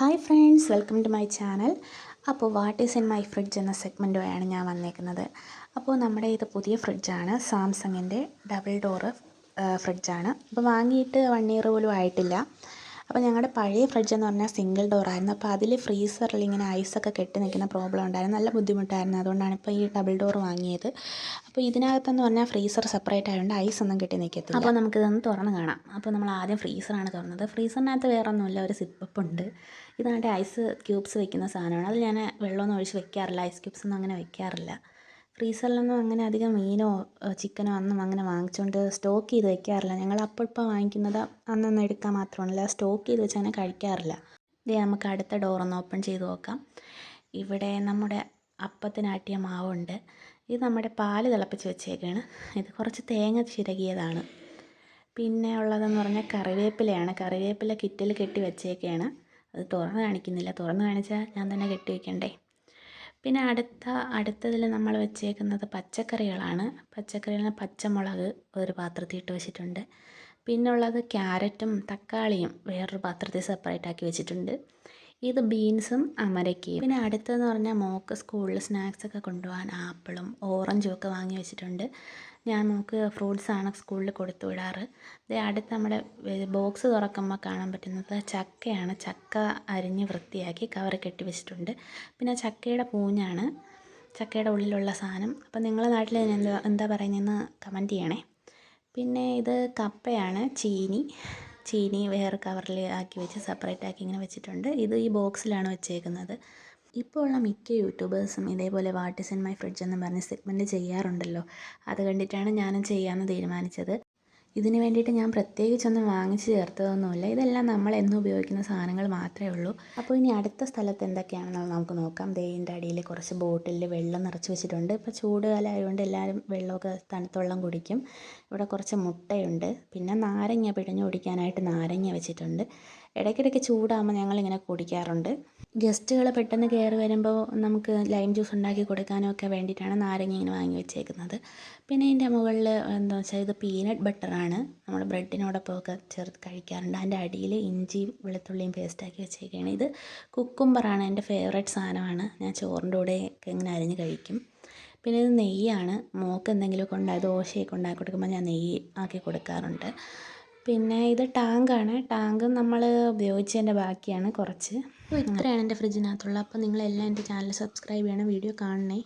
Hi friends welcome to my channel. അപ്പോൾ what is in my fridge എന്ന സെഗ്മെന്റുമായാണ് ഞാൻ വന്നേക്കുന്നത്. അപ്പോൾ നമ്മുടെ ഇത് പുതിയ ഫ്രിഡ്ജാണ്. സാംസങ്ങിന്റെ ഡബിൾ ഡോറ് ഫ്രിഡ്ജാണ്. അപ്പോൾ വാങ്ങിയിട്ട് വൺ ഇയർ പോലും ആയിട്ടില്ല. അപ്പോൾ ഞങ്ങളുടെ പഴയ ഫ്രിഡ്ജ് എന്ന് പറഞ്ഞാൽ സിംഗിൾ ഡോറായിരുന്നു അപ്പോൾ അതിൽ ഫ്രീസറിൽ ഇങ്ങനെ ഐസൊക്കെ കെട്ടി നിൽക്കുന്ന പ്രോബ്ലം ഉണ്ടായിരുന്നു. നല്ല ബുദ്ധിമുട്ടായിരുന്നു. അതുകൊണ്ടാണ് ഇപ്പോൾ ഈ ഡബിൾ ഡോർ വാങ്ങിയത്. അപ്പോൾ ഇതിനകത്തെന്ന് പറഞ്ഞാൽ ഫ്രീസർ സെപ്പറേറ്റ് ആയതുകൊണ്ട് ഐസ് ഒന്നും കെട്ടി നിൽക്കത്തില്ല അപ്പോൾ നമുക്കിതൊന്ന് തുറന്ന് കാണാം. അപ്പോൾ നമ്മൾ ആദ്യം ഫ്രീസറാണ് തുറന്നത്. ഫ്രീസറിനകത്ത് വേറെ ഒന്നുമില്ല ഒരു സിപ്പപ്പ് ഉണ്ട്. ഇതാണ്ട് ഐസ് ക്യൂബ്സ് വെക്കുന്ന സാധനമാണ്. അത് ഞാൻ വെള്ളമൊന്നും ഒഴിച്ച് വെക്കാറില്ല. ഐസ് ക്യൂബ്സ് ഒന്നും അങ്ങനെ വെക്കാറില്ല. ഫ്രീസറിലൊന്നും അങ്ങനെ അധികം മീനോ ചിക്കനോ ഒന്നും അങ്ങനെ വാങ്ങിച്ചുകൊണ്ട് സ്റ്റോക്ക് ചെയ്ത് വെക്കാറില്ല. ഞങ്ങൾ അപ്പോൾ ഇപ്പോൾ വാങ്ങിക്കുന്നത് അന്നന്ന് എടുക്കാൻ മാത്രമല്ല സ്റ്റോക്ക് ചെയ്ത് വെച്ച് അങ്ങനെ കഴിക്കാറില്ല. ഇതേ നമുക്ക് അടുത്ത ഡോറൊന്ന് ഓപ്പൺ ചെയ്ത് നോക്കാം. ഇവിടെ നമ്മുടെ അപ്പത്തിനാട്ടിയ മാവുണ്ട്. ഇത് നമ്മുടെ പാൽ തിളപ്പിച്ച് വെച്ചേക്കാണ്. ഇത് കുറച്ച് തേങ്ങ ചിരകിയതാണ്. പിന്നെ ഉള്ളതെന്ന് പറഞ്ഞാൽ കറിവേപ്പിലയാണ്. കറിവേപ്പില കിറ്റിൽ കെട്ടി വെച്ചേക്കാണ്. അത് തുറന്ന് കാണിക്കുന്നില്ല. തുറന്ന് കാണിച്ചാൽ ഞാൻ തന്നെ കെട്ടി വെക്കണ്ടേ? പിന്നെ അടുത്ത അടുത്തതിൽ നമ്മൾ വെച്ചേക്കുന്നത് പച്ചക്കറികളാണ്. പച്ചക്കറികളിൽ പച്ചമുളക് ഒരു പാത്രത്തിൽ ഇട്ട് വെച്ചിട്ടുണ്ട്. പിന്നെ ഉള്ളത് ക്യാരറ്റും തക്കാളിയും വേറൊരു പാത്രത്തിൽ സെപ്പറേറ്റ് ആക്കി വെച്ചിട്ടുണ്ട്. ഇത് ബീൻസും അമരക്കയും. പിന്നെ അടുത്തതെന്ന് പറഞ്ഞാൽ മോക്ക് സ്കൂളിൽ സ്നാക്സ് ഒക്കെ കൊണ്ടുപോകാൻ ആപ്പിളും ഓറഞ്ചും ഒക്കെ വാങ്ങി വെച്ചിട്ടുണ്ട്. ഞാൻ മോക്ക് ഫ്രൂട്ട്സാണ് സ്കൂളിൽ കൊടുത്തു വിടാറ്. ദേ അടുത്ത് നമ്മുടെ ബോക്സ് തുറക്കുമ്പോൾ കാണാൻ പറ്റുന്നത് ചക്കയാണ്. ചക്ക അരിഞ്ഞ് വൃത്തിയാക്കി കവർ കെട്ടി വെച്ചിട്ടുണ്ട്. പിന്നെ ചക്കയുടെ പൂഞ്ഞാണ് ചക്കയുടെ ഉള്ളിലുള്ള സാധനം. അപ്പം നിങ്ങളുടെ നാട്ടിൽ എന്താ എന്താ പറയുന്നതെന്ന് കമന്റ് ചെയ്യണേ. പിന്നെ ഇത് കപ്പയാണ് ചീനി. ചീനി വേറെ കവറിൽ ആക്കി വെച്ച് സെപ്പറേറ്റ് ആക്കി ഇങ്ങനെ വെച്ചിട്ടുണ്ട്. ഇത് ഈ ബോക്സിലാണ് വെച്ചേക്കുന്നത്. ഇപ്പോൾ ഉള്ള മിക്ക യൂട്യൂബേഴ്സും ഇതേപോലെ what is in my fridge എന്ന് പറഞ്ഞ് സെഗ്മെന്റ് ചെയ്യാറുണ്ടല്ലോ. അത് കണ്ടിട്ടാണ് ഞാനും ചെയ്യാമെന്ന് തീരുമാനിച്ചത്. ഇതിന് വേണ്ടിയിട്ട് ഞാൻ പ്രത്യേകിച്ചൊന്നും വാങ്ങിച്ചു ചേർത്തതൊന്നുമില്ല. ഇതെല്ലാം നമ്മൾ എന്നും ഉപയോഗിക്കുന്ന സാധനങ്ങൾ മാത്രമേ ഉള്ളൂ. അപ്പോൾ ഇനി അടുത്ത സ്ഥലത്ത് എന്തൊക്കെയാണെന്ന് നമുക്ക് നോക്കാം. ദേവിന്റെ അടിയിൽ കുറച്ച് ബോട്ടിലിൽ വെള്ളം നിറച്ച് വെച്ചിട്ടുണ്ട്. ഇപ്പോൾ ചൂടുകാലം ആയതുകൊണ്ട് എല്ലാവരും വെള്ളമൊക്കെ തണുത്തുള്ളം കുടിക്കും. ഇവിടെ കുറച്ച് മുട്ടയുണ്ട്. പിന്നെ നാരങ്ങ പിഴിഞ്ഞ് കുടിക്കാനായിട്ട് നാരങ്ങ വെച്ചിട്ടുണ്ട്. ഇടയ്ക്കിടയ്ക്ക് ചൂടാകുമ്പോൾ ഞങ്ങളിങ്ങനെ കുടിക്കാറുണ്ട്. ഗസ്റ്റുകൾ പെട്ടെന്ന് കയറി വരുമ്പോൾ നമുക്ക് ലൈം ജ്യൂസ് ഉണ്ടാക്കി കൊടുക്കാനും ഒക്കെ വേണ്ടിയിട്ടാണ് നാരങ്ങ ഇങ്ങനെ വാങ്ങി വെച്ചേക്കുന്നത്. പിന്നെ ഇതിന്റെ മുകളിൽ എന്താ വെച്ചാൽ ഇത് പീനട്ട് ബട്ടറാണ് നമ്മൾ ബ്രെഡിനോടൊപ്പം ഒക്കെ ചേർത്ത് കഴിക്കാറുണ്ട്. അതിന്റെ അടിയിൽ ഇഞ്ചിയും വെളുത്തുള്ളിയും പേസ്റ്റാക്കി വെച്ചേക്കുകയാണ് ഇത് കുക്കുംബറാണ് എന്റെ ഫേവറേറ്റ് സാധനമാണ്. ഞാൻ ചോറിന്റെ കൂടെ ഒക്കെ ഇങ്ങനെ അരിഞ്ഞ് കഴിക്കും. പിന്നെ ഇത് നെയ്യാണ്. മോക്ക് എന്തെങ്കിലുമൊക്കെ ഉണ്ടായി ദോശയൊക്കെ ഉണ്ടാക്കി കൊടുക്കുമ്പോൾ ഞാൻ നെയ്യ് ആക്കി കൊടുക്കാറുണ്ട്. പിന്നെ ഇത് ടാങ്കാണ്. ടാങ്ക് നമ്മൾ ഉപയോഗിച്ചതിന്റെ ബാക്കിയാണ് കുറച്ച്. ഇത്രയാണ് എന്റെ ഫ്രിഡ്ജിനകത്തുള്ളത് അപ്പോൾ നിങ്ങളെല്ലാം എന്റെ ചാനൽ സബ്സ്ക്രൈബ് ചെയ്യണം. വീഡിയോ കാണണേ.